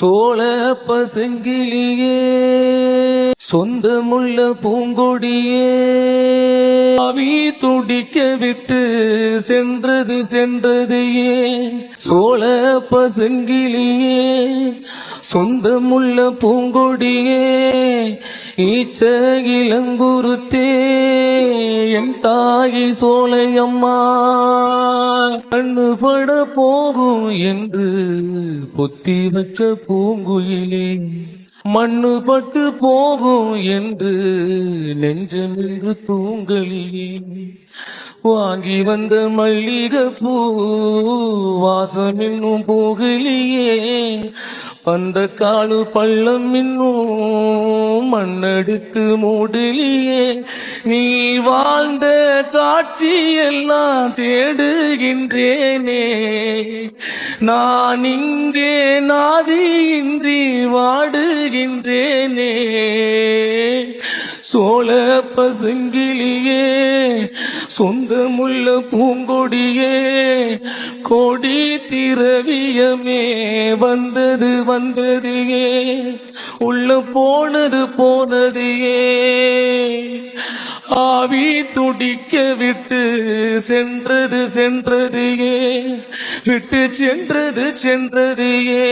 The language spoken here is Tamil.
சோழ பசுங்கிலியே சொந்தமுள்ள பூங்கொடியே. அவி துடிக்க விட்டு சென்றது சென்றது ஏன் சோழ பசுங்கிலியே சொந்தமுள்ள பூங்கொடியே. ஈச்ச இளங்குருத்தே என் தாயி சோலையம்மா கண்ணு பட போகும் என்று பொத்தி வச்ச பூங்குயிலே. மண்ணு பட்டு போகும் என்று நெஞ்சம் என்று தூங்கலியே வாங்கி வந்த மல்லிகை பூ வாசம் இன்னும் போகலியே. அந்த காலு பள்ளம் இன்னும் மண்ணெடுத்து மூடலியே. நீ வாழ்ந்த காட்சி எல்லாம் தேடுகின்றேனே. நான் இங்கே நாதியின்றி வாடுகின்றேனே. சோழ பசுங்கிலியே சொந்தமுள்ள பூங்கொடியே கொடி திரவியமே வந்தது வந்தது ஏ உள்ள போனது போனது ஏ ஆவி துடிக்க விட்டு சென்றது சென்றது ஏ விட்டு சென்றது சென்றது ஏ